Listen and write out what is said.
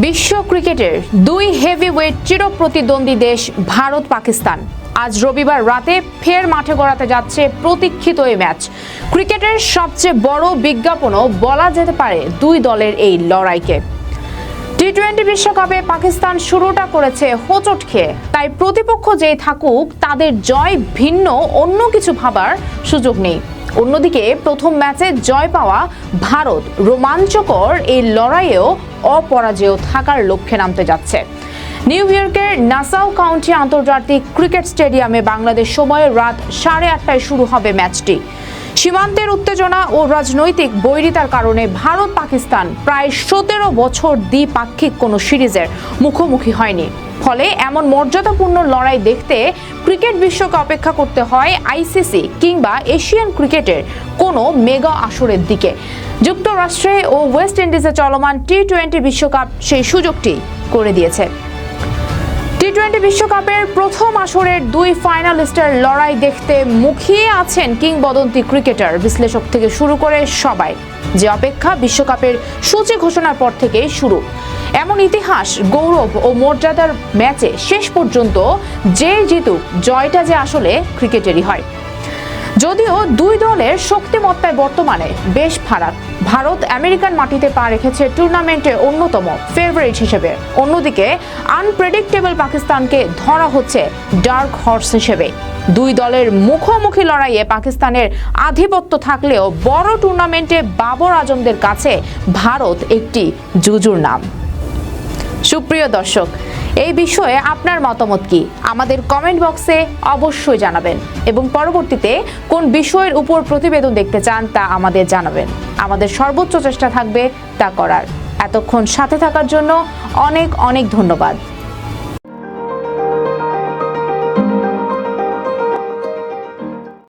এশীয় ক্রিকেটের দুই হেভি ওয়েট চির প্রতিদ্বন্দ্বী দেশ ভারত, পাকিস্তান। আজ রবিবার রাতে ফের মাঠে গড়াতে যাচ্ছে প্রতীক্ষিত এই ম্যাচ। ক্রিকেটের সবচেয়ে বড় বিজ্ঞাপনও বলা যেতে পারে দুই দলের এই লড়াইকে। টোয়েন্টি বিশ্বকাপে পাকিস্তান শুরুটা করেছে হোচট খেয়ে। তাই প্রতিপক্ষ যেই থাকুক, তাদের জয় ভিন্ন, অন্য কিছু ভাবার সুযোগ নেই। অন্যদিকে প্রথম ম্যাচে জয় পাওয়া ভারত রোমাঞ্চকর এই লড়াইয়েও অপরাজেয় থাকার লক্ষ্যে নামতে যাচ্ছে। নিউ ইয়র্কের নাসাউ কাউন্টি আন্তর্জাতিক ক্রিকেট স্টেডিয়ামে বাংলাদেশ সময়ে রাত সাড়ে আটটায় শুরু হবে ম্যাচটি। সীমান্তের উত্তেজনা ও রাজনৈতিক বৈরিতার কারণে ভারত পাকিস্তান প্রায় সতেরো বছর দ্বিপাক্ষিক কোনো সিরিজের মুখোমুখি হয়নি। ফলে এমন মর্যাদাপূর্ণ লড়াই দেখতে ক্রিকেট বিশ্বকে অপেক্ষা করতে হয় আইসিসি কিংবা এশিয়ান ক্রিকেটের কোনো মেগা আসরের দিকে। যুক্তরাষ্ট্রে ও ওয়েস্ট ইন্ডিজে চলমান টি টোয়েন্টি বিশ্বকাপ সেই সুযোগটি করে দিয়েছে। টোয়েন্টি বিশ্বকাপের প্রথম আসরের দুই ফাইনালিস্টের লড়াই দেখতে মুখিয়ে আছেন কিংবদন্তি ক্রিকেটার, বিশ্লেষক থেকে শুরু করে সবাই। যে অপেক্ষা বিশ্বকাপের সূচি ঘোষণার পর থেকেই শুরু। এমন ইতিহাস, গৌরব ও মর্যাদার ম্যাচে শেষ পর্যন্ত যে জিতুক, জয়টা যে আসলে ক্রিকেটেরই হয়। যদিও দুই দলের শক্তিমত্তায় বর্তমানে বেশ ফারাক। ভারত আমেরিকান মাটিতে পা রেখেছে টুর্নামেন্টের অন্যতম ফেভারিট হিসেবে। অন্যদিকে আনপ্রেডিক্টেবল পাকিস্তানকে ধরা হচ্ছে ডার্ক হর্স হিসেবে। দুই দলের মুখোমুখি লড়াইয়ে পাকিস্তানের আধিপত্য থাকলেও বড় টুর্নামেন্টে বাবর আজমদের কাছে ভারত একটি জুজুর নাম। সুপ্রিয় দর্শক এই বিষয়ে আপনার মতামত কি? আমাদের কমেন্ট বক্সে অবশ্যই জানাবেন। এবং পরবর্তীতে কোন বিষয়ের উপর প্রতিবেদন দেখতে চান তা আমাদের জানাবেন। আমাদের সর্বোচ্চ চেষ্টা থাকবে তা করার। এতক্ষণ সাথে থাকার জন্য অনেক অনেক ধন্যবাদ।